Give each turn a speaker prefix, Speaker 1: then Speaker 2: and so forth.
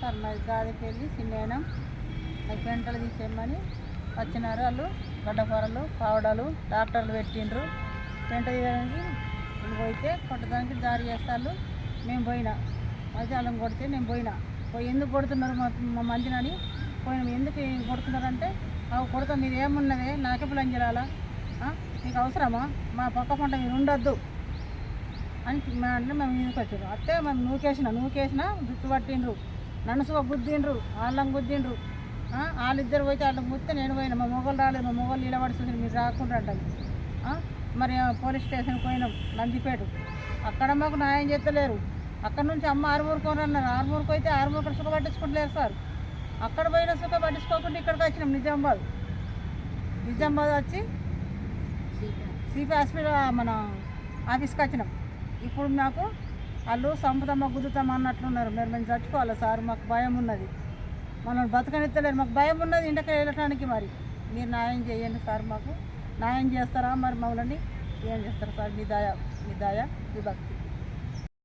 Speaker 1: Sir మాది గాదికి వెళ్ళి చిన్న అది పెంటలు తీసేయమని వచ్చినారు వాళ్ళు. గడ్డపారలు పావడాలు డాక్టర్లు పెట్టిండ్రు. పెంట తీయడానికి వీళ్ళు పోయితే కొట్టడానికి దారి చేస్తారు. మేము పోయినా. మధ్యాహ్నం కొడితే నేను పోయినా. పోయి ఎందుకు కొడుతున్నారు మా మా మందినని పోయిన. ఎందుకు కొడుతున్నారంటే అవి కొడతాం మీరు ఏమున్నదే? నాకే పిల్లని చేయాలా? మీకు అవసరమా? మా పక్క పంట మీరు ఉండొద్దు. అని మా అంటే మేము మీదకి వచ్చారు అత్తే మేము నూకేసిన నూకేసిన జుట్టు పట్టిండ్రు. నన్ను సుఖ గుద్దిండ్రు వాళ్ళని గుద్దిండ్రు వాళ్ళిద్దరు పోతే వాళ్ళకి గుద్దితే నేను పోయినా. మా మొగలు రాలేదు మా మొగలు నిలబడి చూసి మీరు రాకుండా అంటారు. మరి పోలీస్ స్టేషన్కి పోయినాం నందిపేట. అక్కడ మాకు న్యాయం చేస్తలేరు. అక్కడ నుంచి అమ్మ ఆరుమూరుకొని అన్నారు. ఆరుమూరుకు అయితే ఆరుమూరు సుఖ పట్టించుకుంటలేరు సార్. అక్కడ పోయిన సుఖ పట్టించుకోకుండా ఇక్కడికి వచ్చినాం నిజామాబాద్. నిజామాబాద్ వచ్చి సిపి. హాస్పిటల్ మన ఆఫీస్కి వచ్చినాం. ఇప్పుడు నాకు వాళ్ళు సంపదమ్మ గుద్దుతాం అన్నట్లున్నారు మీరు మేము చచ్చిపోవాలి సార్? మాకు భయం ఉన్నది. మనం బతకనెత్తలేరు. మాకు భయం ఉన్నది ఇంటికి వెళ్ళటానికి మరి. మీరు న్యాయం చేయండి సార్ మాకు. న్యాయం చేస్తారా మరి మమ్మల్ని? ఏం చేస్తారు సార్? మీ దయ మీ దయ మీ భక్తి.